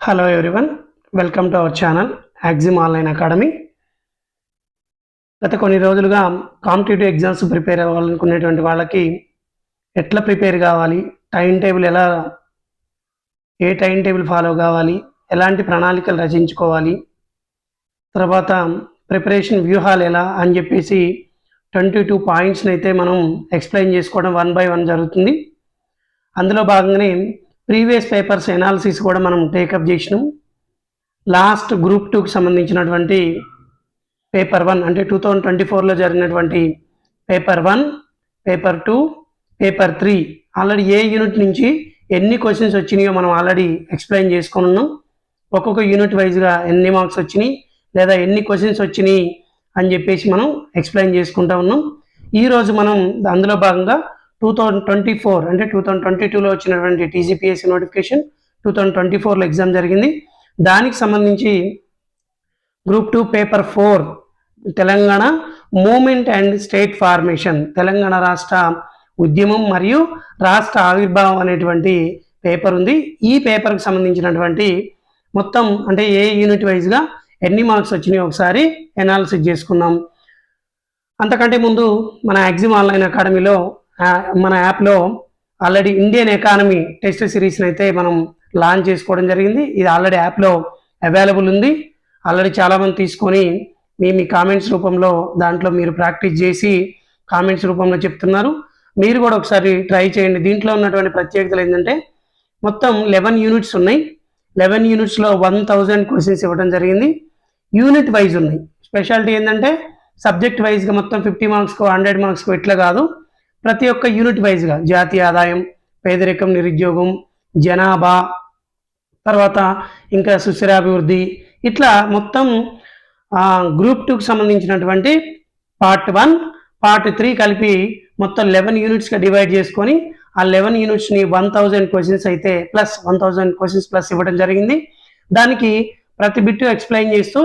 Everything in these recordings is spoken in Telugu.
Hello everyone welcome to our channel Axiom online academy గత కొన్ని రోజులుగా కాంపిటేటివ్ ఎగ్జామ్స్ ప్రిపేర్ అవ్వాలనుకునేటువంటి వాళ్ళకి ఎట్లా ప్రిపేర్ కావాలి టైం టేబుల్ ఎలా ఏ టైం టేబుల్ ఫాలో కావాలి ఎలాంటి ప్రణాళికలు రచించుకోవాలి తర్వాత ప్రిపరేషన్ వ్యూహాలు ఎలా అని చెప్పేసి ట్వంటీ టూ పాయింట్స్ని అయితే మనం ఎక్స్ప్లెయిన్ చేసుకోవడం వన్ బై వన్ జరుగుతుంది. అందులో భాగంగానే ప్రీవియస్ పేపర్స్ ఎనాలిసిస్ కూడా మనం టేకప్ చేసినాం. లాస్ట్ గ్రూప్ టూకి సంబంధించినటువంటి పేపర్ వన్ అంటే టూ థౌజండ్ ట్వంటీ ఫోర్లో జరిగినటువంటి paper one paper two paper three already ఏ యూనిట్ నుంచి ఎన్ని క్వశ్చన్స్ వచ్చినాయో మనం ఆల్రెడీ ఎక్స్ప్లెయిన్ చేసుకొని ఉన్నాం. ఒక్కొక్క యూనిట్ వైజ్గా ఎన్ని మార్క్స్ వచ్చినాయి లేదా ఎన్ని క్వశ్చన్స్ వచ్చినాయి అని చెప్పేసి మనం ఎక్స్ప్లెయిన్ చేసుకుంటా ఉన్నాం. ఈరోజు మనం అందులో భాగంగా టూ థౌజండ్ ట్వంటీ ఫోర్ అంటే టూ థౌజండ్ ట్వంటీ టూలో వచ్చినటువంటి TGPSC notification two thousand twenty ఫోర్లో ఎగ్జామ్ జరిగింది. దానికి సంబంధించి group two paper four Telangana movement and state formation Telangana రాష్ట్ర ఉద్యమం మరియు రాష్ట్ర ఆవిర్భావం అనేటువంటి పేపర్ ఉంది. ఈ పేపర్కి సంబంధించినటువంటి మొత్తం అంటే ఏ యూనిట్ వైజ్గా ఎన్ని మార్క్స్ వచ్చినాయో ఒకసారి ఎనాలిసిస్ చేసుకుందాం. అంతకంటే ముందు మన యాక్సిమ్ ఆన్లైన్ అకాడమీలో మన యాప్లో ఆల్రెడీ ఇండియన్ ఎకానమీ టెస్ట్ సిరీస్ని అయితే మనం లాంచ్ చేసుకోవడం జరిగింది. ఇది ఆల్రెడీ యాప్లో అవైలబుల్ ఉంది. ఆల్రెడీ చాలామంది తీసుకొని మీ మీ కామెంట్స్ రూపంలో దాంట్లో మీరు ప్రాక్టీస్ చేసి కామెంట్స్ రూపంలో చెప్తున్నారు. మీరు కూడా ఒకసారి ట్రై చేయండి. దీంట్లో ఉన్నటువంటి ప్రత్యేకతలు ఏంటంటే మొత్తం లెవెన్ యూనిట్స్ ఉన్నాయి. లెవెన్ యూనిట్స్లో వన్ థౌజండ్ క్వశ్చన్స్ ఇవ్వడం జరిగింది. యూనిట్ వైజ్ ఉన్నాయి. స్పెషాలిటీ ఏంటంటే సబ్జెక్ట్ వైజ్గా మొత్తం ఫిఫ్టీ మార్క్స్కో హండ్రెడ్ మార్క్స్కో ఇట్లా కాదు. ప్రతి ఒక్క యూనిట్ వైజ్గా జాతీయ ఆదాయం పేదరికం నిరుద్యోగం జనాభా తర్వాత ఇంకా సుస్థిరాభివృద్ధి ఇట్లా మొత్తం గ్రూప్ టూకి సంబంధించినటువంటి పార్ట్ వన్ పార్ట్ త్రీ కలిపి మొత్తం లెవెన్ యూనిట్స్గా డివైడ్ చేసుకొని ఆ లెవెన్ యూనిట్స్ని వన్ థౌజండ్ క్వశ్చన్స్ అయితే plus one thousand questions plus ఇవ్వడం జరిగింది. దానికి ప్రతి బిట్టు ఎక్స్ప్లెయిన్ చేస్తూ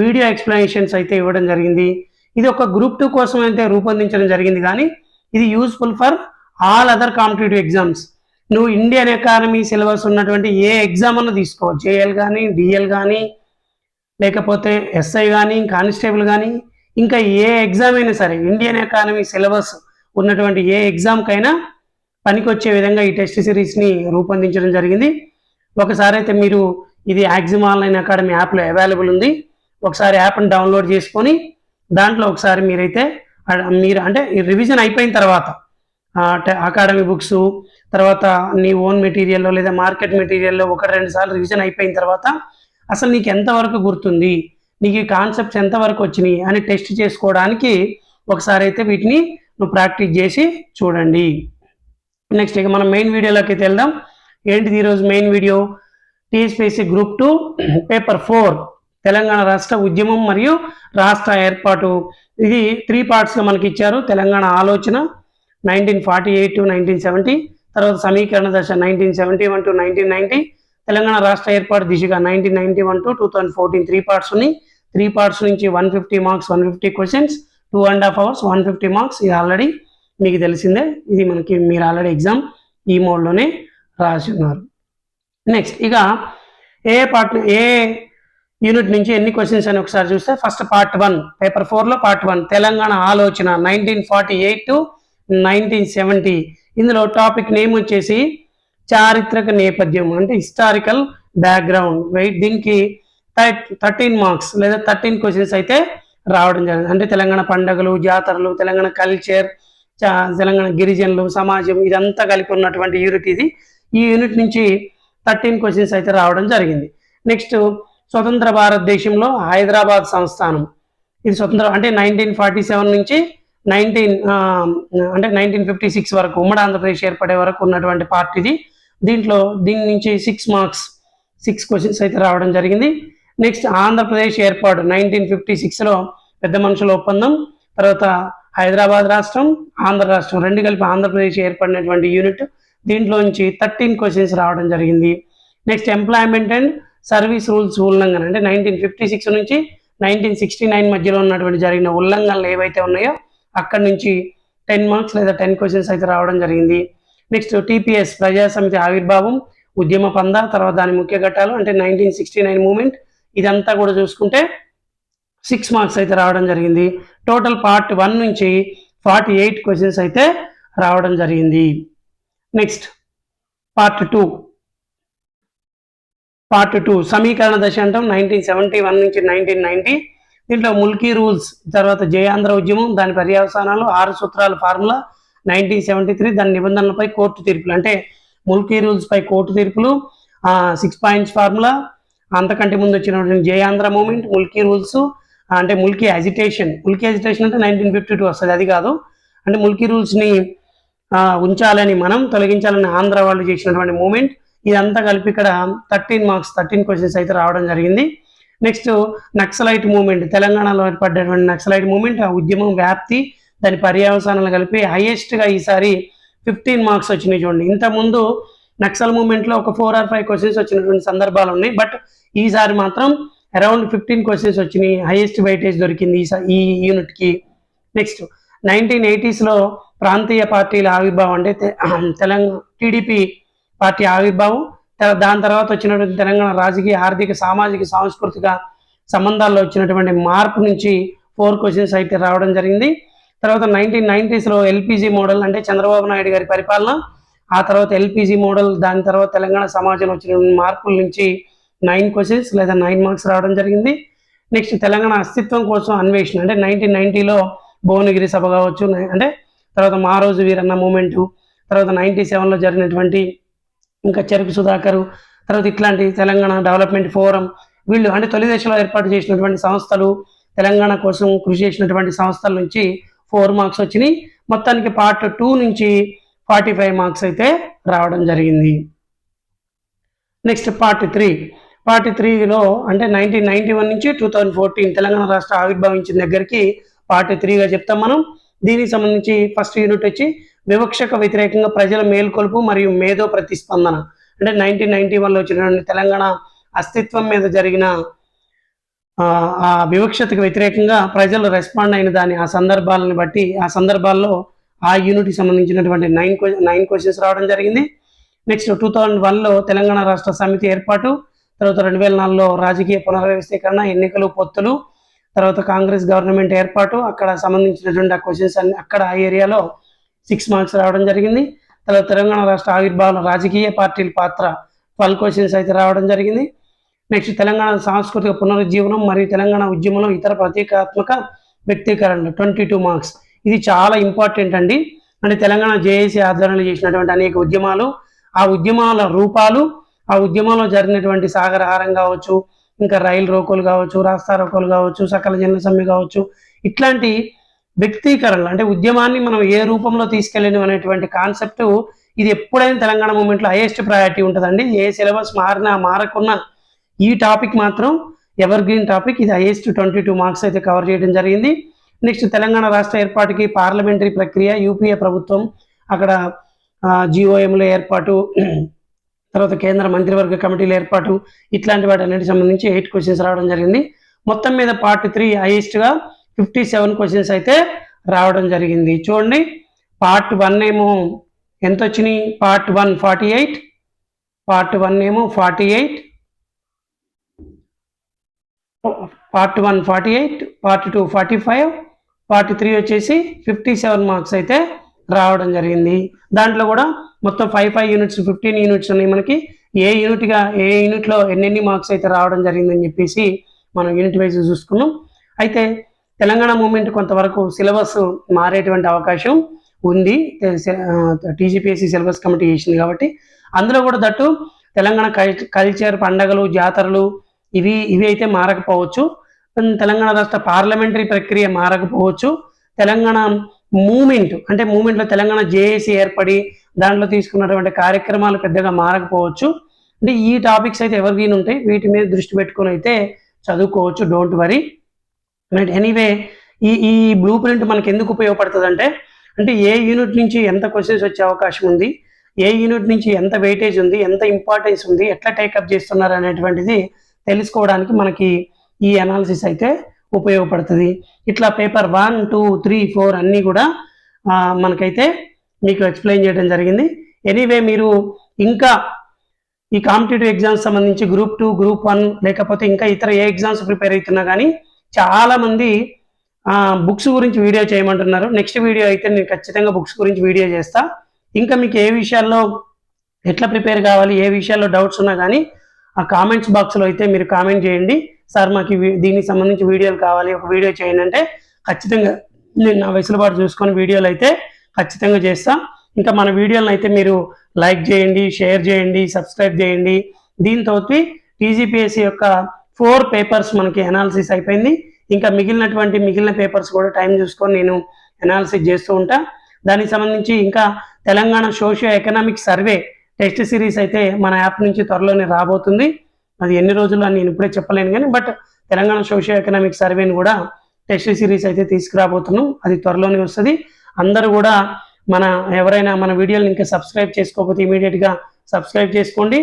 వీడియో ఎక్స్ప్లెనేషన్స్ అయితే ఇవ్వడం జరిగింది. ఇది ఒక గ్రూప్ టూ కోసం అయితే రూపొందించడం జరిగింది కానీ ఇది useful for all other competitive exams నువ్వు ఇండియన్ ఎకానమీ సిలబస్ ఉన్నటువంటి ఏ ఎగ్జామ్ అన్న తీసుకో జేఎల్ కానీ డిఎల్ కానీ లేకపోతే ఎస్ఐ కానీ కానిస్టేబుల్ కానీ ఇంకా ఏ ఎగ్జామ్ అయినా సరే ఇండియన్ ఎకానమీ సిలబస్ ఉన్నటువంటి ఏ ఎగ్జామ్కైనా పనికొచ్చే విధంగా ఈ టెస్ట్ సిరీస్ని రూపొందించడం జరిగింది. ఒకసారి అయితే మీరు ఇది యాక్సిమ్ ఆన్లైన్ అకాడమీ యాప్లో అవైలబుల్ ఉంది. ఒకసారి యాప్ని డౌన్లోడ్ చేసుకొని దాంట్లో ఒకసారి మీరైతే మీరు అంటే ఈ రివిజన్ అయిపోయిన తర్వాత అకాడమీ బుక్స్ తర్వాత నీ ఓన్ మెటీరియల్లో లేదా మార్కెట్ మెటీరియల్లో ఒకటి రెండు సార్లు రివిజన్ అయిపోయిన తర్వాత అసలు నీకు ఎంతవరకు గుర్తుంది? నీకు ఈ కాన్సెప్ట్స్ ఎంతవరకు వచ్చినాయి? అని టెస్ట్ చేసుకోవడానికి ఒకసారి అయితే వీటిని నువ్వు ప్రాక్టీస్ చేసి చూడండి. నెక్స్ట్ ఇక మనం మెయిన్ వీడియోలోకి అయితే వెళ్దాం. ఏంటిది ఈరోజు main video TSPSC group two paper four Telangana రాష్ట్ర ఉద్యమం మరియు రాష్ట్ర ఏర్పాటు. ఇది త్రీ పార్ట్స్గా మనకి ఇచ్చారు. తెలంగాణ ఆలోచన nineteen forty eight to nineteen seventy తర్వాత సమీకరణ దశ nineteen seventy one to nineteen ninety Telangana రాష్ట్ర ఏర్పాటు దిశగా nineteen ninety one to two thousand fourteen three parts ఉన్నాయి. త్రీ పార్ట్స్ నుంచి one fifty marks one fifty questions two and half hours one fifty marks ఇది ఆల్రెడీ మీకు తెలిసిందే. ఇది మనకి మీరు ఆల్రెడీ ఎగ్జామ్ ఈ మోడ్లోనే రాసి ఉన్నారు. నెక్స్ట్ ఇక ఏ పార్ట్ ఏ యూనిట్ నుంచి ఎన్ని క్వశ్చన్స్ అని ఒకసారి చూస్తే ఫస్ట్ పార్ట్ వన్ పేపర్ ఫోర్లో పార్ట్ వన్ తెలంగాణ ఆలోచన nineteen forty eight to nineteen seventy ఇందులో టాపిక్ నేమ్ వచ్చేసి చారిత్రక నేపథ్యం అంటే హిస్టారికల్ బ్యాక్గ్రౌండ్ వెయిట్ దీనికి థర్టీన్ మార్క్స్ లేదా థర్టీన్ క్వశ్చన్స్ అయితే రావడం జరిగింది. అంటే తెలంగాణ పండుగలు జాతరలు తెలంగాణ కల్చర్ తెలంగాణ గిరిజనులు సమాజం ఇదంతా కలిపి ఉన్నటువంటి యూనిట్ ఇది. ఈ యూనిట్ నుంచి థర్టీన్ క్వశ్చన్స్ అయితే రావడం జరిగింది. నెక్స్ట్ స్వతంత్ర భారతదేశంలో హైదరాబాద్ సంస్థానం. ఇది స్వతంత్ర అంటే నైన్టీన్ ఫార్టీ సెవెన్ నుంచి నైన్టీన్ అంటే నైన్టీన్ ఫిఫ్టీ సిక్స్ వరకు ఉమ్మడి ఆంధ్రప్రదేశ్ ఏర్పడే వరకు ఉన్నటువంటి పార్టీది. ఇది దీంట్లో దీని నుంచి సిక్స్ మార్క్స్ సిక్స్ క్వశ్చన్స్ అయితే రావడం జరిగింది. నెక్స్ట్ ఆంధ్రప్రదేశ్ ఏర్పాటు నైన్టీన్ ఫిఫ్టీ సిక్స్లో పెద్ద మనుషుల ఒప్పందం తర్వాత హైదరాబాద్ రాష్ట్రం ఆంధ్ర రాష్ట్రం రెండు కలిపి ఆంధ్రప్రదేశ్ ఏర్పడినటువంటి యూనిట్ దీంట్లో నుంచి థర్టీన్ క్వశ్చన్స్ రావడం జరిగింది. Next employment and service rules ఉల్లంఘన. అంటే నైన్టీన్ ఫిఫ్టీ సిక్స్ నుంచి నైన్టీన్ సిక్స్టీ నైన్ మధ్యలో ఉన్నటువంటి జరిగిన ఉల్లంఘనలు ఏవైతే ఉన్నాయో అక్కడి నుంచి టెన్ మార్క్స్ లేదా టెన్ క్వశ్చన్స్ అయితే రావడం జరిగింది. నెక్స్ట్ టీపీఎస్ ప్రజాసమితి ఆవిర్భావం ఉద్యమ పంద తర్వాత దాని ముఖ్య ఘట్టాలు అంటే నైన్టీన్ సిక్స్టీ నైన్ మూమెంట్. ఇదంతా కూడా చూసుకుంటే సిక్స్ మార్క్స్ అయితే రావడం జరిగింది. టోటల్ పార్ట్ వన్ నుంచి ఫార్టీ ఎయిట్ క్వశ్చన్స్ అయితే రావడం జరిగింది. Next part two. Part two సమీకరణ దశ అంటాం. నైన్టీన్ సెవెంటీ వన్ నుంచి నైన్టీన్ నైన్టీ దీంట్లో ముల్కీ రూల్స్ తర్వాత జయాంధ్ర ఉద్యమం దాని పర్యవసానాలు ఆరు సూత్రాల ఫార్ములా నైన్టీన్ సెవెంటీ త్రీ దాని నిబంధనలపై కోర్టు తీర్పులు. అంటే ముల్కీ రూల్స్ పై కోర్టు తీర్పులు సిక్స్ పాయింట్స్ ఫార్ములా అంతకంటే ముందు వచ్చినటువంటి జయాంధ్ర మూమెంట్ ముల్కీ రూల్స్ అంటే ముల్కీ అజిటేషన్ ముల్కీ అజిటేషన్ అంటే నైన్టీన్ ఫిఫ్టీ టూ వస్తుంది అది కాదు. అంటే ముల్కీ రూల్స్ని ఉంచాలని మనం తొలగించాలని ఆంధ్ర వాళ్ళు చేసినటువంటి మూమెంట్. ఇదంతా కలిపి ఇక్కడ థర్టీన్ మార్క్స్ థర్టీన్ క్వశ్చన్స్ అయితే రావడం జరిగింది. నెక్స్ట్ నక్సలైట్ మూమెంట్ తెలంగాణలో ఏర్పడ్డటువంటి నక్సలైట్ మూమెంట్ ఆ ఉద్యమం వ్యాప్తి దాని పర్యవసానాలు కలిపి హైయెస్ట్గా ఈసారి ఫిఫ్టీన్ మార్క్స్ వచ్చినాయి చూడండి. ఇంతకుముందు నక్సల్ మూమెంట్లో ఒక ఫోర్ ఆర్ ఫైవ్ క్వశ్చన్స్ వచ్చినటువంటి సందర్భాలు ఉన్నాయి. బట్ ఈసారి మాత్రం అరౌండ్ ఫిఫ్టీన్ క్వశ్చన్స్ వచ్చినాయి. హైయెస్ట్ వెయిటేజ్ దొరికింది ఈ యూనిట్కి నెక్స్ట్ నైన్టీన్ ఎయిటీస్లో ప్రాంతీయ పార్టీల ఆవిర్భావం అంటే తె- తెలంగాణ టీడీపీ పార్టీ ఆవిర్భావం దాని తర్వాత వచ్చినటువంటి తెలంగాణ రాజకీయ ఆర్థిక సామాజిక సాంస్కృతిక సంబంధాల్లో వచ్చినటువంటి మార్పు నుంచి ఫోర్ క్వశ్చన్స్ అయితే రావడం జరిగింది. తర్వాత నైన్టీన్ నైన్టీస్లో ఎల్పిజి మోడల్ అంటే చంద్రబాబు నాయుడు గారి పరిపాలన ఆ తర్వాత ఎల్పిజి మోడల్ దాని తర్వాత తెలంగాణ సమాజంలో వచ్చిన మార్పుల నుంచి నైన్ క్వశ్చన్స్ లేదా నైన్ మార్క్స్ రావడం జరిగింది. నెక్స్ట్ తెలంగాణ అస్తిత్వం కోసం అన్వేషణ అంటే నైన్టీన్ నైన్టీలో భువనగిరి సభ కావచ్చు అంటే తర్వాత మా రోజు వీరన్న మూమెంట్ తర్వాత నైన్టీ సెవెన్లో జరిగినటువంటి ఇంకా చెరుకు సుధాకర్ తర్వాత ఇట్లాంటి తెలంగాణ డెవలప్మెంట్ ఫోరం వీళ్ళు అంటే తొలి దశలో ఏర్పాటు చేసినటువంటి సంస్థలు తెలంగాణ కోసం కృషి చేసినటువంటి సంస్థల నుంచి ఫోర్ మార్క్స్ వచ్చినాయి. మొత్తానికి పార్ట్ టూ నుంచి ఫార్టీ ఫైవ్ మార్క్స్ అయితే రావడం జరిగింది. Next part three. పార్ట్ త్రీలో అంటే నైన్టీన్ నైన్టీ వన్ నుంచి టూ థౌజండ్ ఫోర్టీన్ తెలంగాణ రాష్ట్ర ఆవిర్భవించిన దగ్గరికి పార్ట్ త్రీగా చెప్తాం మనం. దీనికి సంబంధించి ఫస్ట్ యూనిట్ వచ్చి వివక్షకు వ్యతిరేకంగా ప్రజల మేల్కొలుపు మరియు మేధో ప్రతిస్పందన. అంటే నైన్టీన్ నైన్టీ వన్లో వచ్చినటువంటి తెలంగాణ అస్తిత్వం మీద జరిగిన ఆ, వివక్షతకు వ్యతిరేకంగా ప్రజలు రెస్పాండ్ అయిన దాని ఆ సందర్భాలను బట్టి ఆ సందర్భాల్లో ఆ యూనిట్కి సంబంధించినటువంటి నైన్ నైన్ క్వశ్చన్స్ రావడం జరిగింది. నెక్స్ట్ టూ థౌజండ్ వన్లో తెలంగాణ రాష్ట్ర సమితి ఏర్పాటు తర్వాత రెండు వేల నాలుగులో రాజకీయ పునర్వ్యవస్థీకరణ ఎన్నికలు పొత్తులు తర్వాత కాంగ్రెస్ గవర్నమెంట్ ఏర్పాటు అక్కడ సంబంధించినటువంటి ఆ క్వశ్చన్స్ అన్ని అక్కడ ఆ ఏరియాలో సిక్స్ మార్క్స్ రావడం జరిగింది. తర్వాత తెలంగాణ రాష్ట్ర ఆవిర్భావం రాజకీయ పార్టీల పాత్ర ట్వెల్వ్ క్వశ్చన్స్ అయితే రావడం జరిగింది. నెక్స్ట్ తెలంగాణ సాంస్కృతిక పునరుజ్జీవనం మరియు తెలంగాణ ఉద్యమంలో ఇతర ప్రతీకాత్మక వ్యక్తీకరణలు ట్వంటీ టూ మార్క్స్. ఇది చాలా ఇంపార్టెంట్ అండి. అంటే తెలంగాణ జేఏసీ ఆధ్వర్యంలో చేసినటువంటి అనేక ఉద్యమాలు ఆ ఉద్యమాల రూపాలు ఆ ఉద్యమంలో జరిగినటువంటి సాగరహారం కావచ్చు ఇంకా రైలు రోకోలు కావచ్చు రాస్తా రోకోలు కావచ్చు సకల జన సమ్మె కావచ్చు ఇట్లాంటి వ్యక్తీకరణలు అంటే ఉద్యమాన్ని మనం ఏ రూపంలో తీసుకెళ్ళను అనేటువంటి కాన్సెప్ట్ ఇది ఎప్పుడైనా తెలంగాణ మూమెంట్లో హైయెస్ట్ ప్రయారిటీ ఉంటుందండి. ఏ సిలబస్ మారినా మారకున్నా ఈ టాపిక్ మాత్రం ఎవర్ గ్రీన్ టాపిక్ ఇది హైయెస్ట్ ట్వంటీ టూ మార్క్స్ అయితే కవర్ చేయడం జరిగింది. నెక్స్ట్ తెలంగాణ రాష్ట్ర ఏర్పాటుకి పార్లమెంటరీ ప్రక్రియ యూపీఏ ప్రభుత్వం అక్కడ జిఓఎంల ఏర్పాటు తర్వాత కేంద్ర మంత్రివర్గ కమిటీల ఏర్పాటు ఇట్లాంటి వాటి అన్నిటికి సంబంధించి ఎయిట్ క్వశ్చన్స్ రావడం జరిగింది. మొత్తం మీద పార్ట్ త్రీ హైయెస్ట్గా ఫిఫ్టీ సెవెన్ క్వశ్చన్స్ అయితే రావడం జరిగింది. చూడండి పార్ట్ వన్ ఏమో ఎంత వచ్చినాయి part one forty eight part one ఏమో forty eight part one forty eight part two forty five part three వచ్చేసి ఫిఫ్టీ సెవెన్ మార్క్స్ అయితే రావడం జరిగింది. దాంట్లో కూడా మొత్తం five five units fifteen units ఉన్నాయి మనకి. ఏ యూనిట్గా ఏ యూనిట్లో ఎన్నెన్ని మార్క్స్ అయితే రావడం జరిగిందని చెప్పేసి మనం యూనిట్ వైజ్ చూసుకున్నాం. అయితే తెలంగాణ మూమెంట్ కొంతవరకు సిలబస్ మారేటువంటి అవకాశం ఉంది. టీజీపీఎస్సీ సిలబస్ కమిటీ చేసింది కాబట్టి అందులో కూడా దట్టు తెలంగాణ కల్- కల్చర్ పండగలు జాతరలు ఇవి ఇవి అయితే మారకపోవచ్చు. తెలంగాణ రాష్ట్ర పార్లమెంటరీ ప్రక్రియ మారకపోవచ్చు. తెలంగాణ మూమెంట్ అంటే మూమెంట్లో తెలంగాణ జేఏసీ ఏర్పడి దాంట్లో తీసుకున్నటువంటి కార్యక్రమాలు పెద్దగా మారకపోవచ్చు. అంటే ఈ టాపిక్స్ అయితే ఎవరికీ ఉంటాయి. వీటి మీద దృష్టి పెట్టుకొని అయితే చదువుకోవచ్చు. Don't worry. రైట్ ఎనీవే ఈ ఈ బ్లూ ప్రింట్ మనకి ఎందుకు ఉపయోగపడుతుంది అంటే అంటే ఏ యూనిట్ నుంచి ఎంత క్వశ్చన్స్ వచ్చే అవకాశం ఉంది ఏ యూనిట్ నుంచి ఎంత వెయిటేజ్ ఉంది ఎంత ఇంపార్టెన్స్ ఉంది ఎట్లా టేకప్ చేస్తున్నారు అనేటువంటిది తెలుసుకోవడానికి మనకి ఈ అనాలిసిస్ అయితే ఉపయోగపడుతుంది. ఇట్లా paper one two three four అన్నీ కూడా మనకైతే మీకు ఎక్స్ప్లెయిన్ చేయడం జరిగింది. ఎనీవే మీరు ఇంకా ఈ కాంపిటేటివ్ ఎగ్జామ్స్ సంబంధించి గ్రూప్ టూ గ్రూప్ వన్ లేకపోతే ఇంకా ఇతర ఏ ఎగ్జామ్స్ ప్రిపేర్ అవుతున్నా కానీ చాలామంది బుక్స్ గురించి వీడియో చేయమంటున్నారు. నెక్స్ట్ వీడియో అయితే నేను ఖచ్చితంగా బుక్స్ గురించి వీడియో చేస్తా. ఇంకా మీకు ఏ విషయాల్లో ఎట్లా ప్రిపేర్ కావాలి ఏ విషయాల్లో డౌట్స్ ఉన్నా కానీ ఆ కామెంట్స్ బాక్స్లో అయితే మీరు కామెంట్ చేయండి. సార్ మాకు దీనికి సంబంధించి వీడియోలు కావాలి ఒక వీడియో చేయండి అంటే ఖచ్చితంగా నేను నా వెసులుబాటు చూసుకొని వీడియోలు అయితే ఖచ్చితంగా చేస్తా. ఇంకా మన వీడియోలను అయితే మీరు లైక్ చేయండి షేర్ చేయండి సబ్స్క్రైబ్ చేయండి. దీంతో టీజీపీఎస్సీ యొక్క ఫోర్ పేపర్స్ మనకి అనాలిసిస్ అయిపోయింది. ఇంకా మిగిలినటువంటి మిగిలిన పేపర్స్ కూడా టైం చూసుకొని నేను అనాలిసిస్ చేస్తూ ఉంటా. దానికి సంబంధించి ఇంకా Telangana socio economic survey test series అయితే మన యాప్ నుంచి త్వరలోనే రాబోతుంది. అది ఎన్ని రోజులు అని నేను ఇప్పుడే చెప్పలేను కానీ బట్ తెలంగాణ సోషియో ఎకనామిక్ సర్వేని కూడా టెస్ట్ సిరీస్ అయితే తీసుకురాబోతున్నాం. అది త్వరలోనే వస్తుంది. అందరూ కూడా మన ఎవరైనా మన వీడియోని ఇంకా సబ్స్క్రైబ్ చేసుకోకపోతే ఇమీడియట్గా సబ్స్క్రైబ్ చేసుకోండి.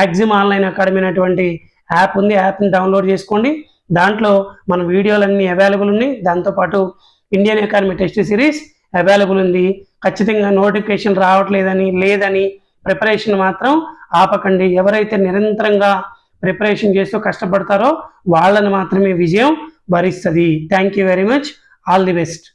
యాక్సిమ్ ఆన్లైన్ అకాడమీ అనేటువంటి యాప్ ఉంది యాప్ని డౌన్లోడ్ చేసుకోండి. దాంట్లో మన వీడియోలన్నీ అవైలబుల్ ఉన్నాయి. దాంతోపాటు Indian academy test series available ఉంది. ఖచ్చితంగా నోటిఫికేషన్ రావట్లేదని లేదని ప్రిపరేషన్ మాత్రం ఆపకండి. ఎవరైతే నిరంతరంగా ప్రిపరేషన్ చేస్తూ కష్టపడతారో వాళ్ళని మాత్రమే విజయం భరిస్తుంది. Thank you very much all the best